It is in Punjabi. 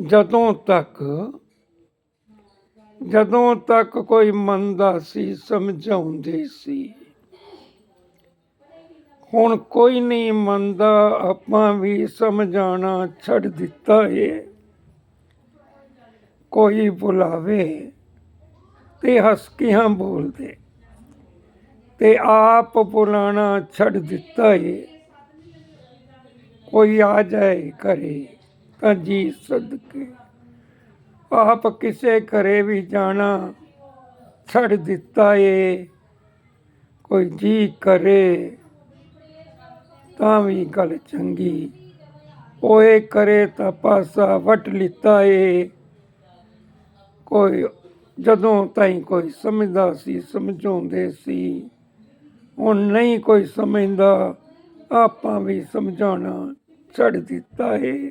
ਜਦੋਂ ਤੱਕ ਜਦੋਂ ਤੱਕ ਕੋਈ ਮੰਨਦਾ ਸੀ, ਸਮਝਾਉਂਦੇ ਸੀ। ਹੁਣ ਕੋਈ ਨਹੀਂ ਮੰਨਦਾ, ਆਪਾਂ ਵੀ ਸਮਝਾਣਾ ਛੱਡ ਦਿੱਤਾ ਏ। ਕੋਈ ਬੁਲਾਵੇ ਤੇ ਹਸਕੀਆਂ ਬੋਲਦੇ? ਤੇ ਆਪ ਬੁਲਾਣਾ ਛੱਡ ਦਿੱਤਾ ਏ। ਕੋਈ ਆ ਜਾਏ ਕਰੇ ਤਾਂ ਜੀ ਸਦਕੇ। ਆਪ ਕਿਸੇ ਘਰੇ ਵੀ ਜਾਣਾ ਛੱਡ ਦਿੱਤਾ ਏ। ਕੋਈ ਜੀ ਕਰੇ ਤਾਂ ਵੀ ਗੱਲ ਚੰਗੀ। ਓਏ ਕਰੇ ਤਾਂ ਪਾਸਾ ਵਟ ਲਿੱਤਾ ਏ। ਕੋਈ ਜਦੋਂ ਤਾਈਂ ਕੋਈ ਸਮਝਦਾ ਸੀ, ਸਮਝਾਉਂਦੇ ਸੀ। ਹੁਣ ਨਹੀਂ ਕੋਈ ਸਮਝਦਾ, ਆਪਾਂ ਵੀ ਸਮਝਾਉਣਾ ਛੱਡ ਦਿੱਤਾ ਏ।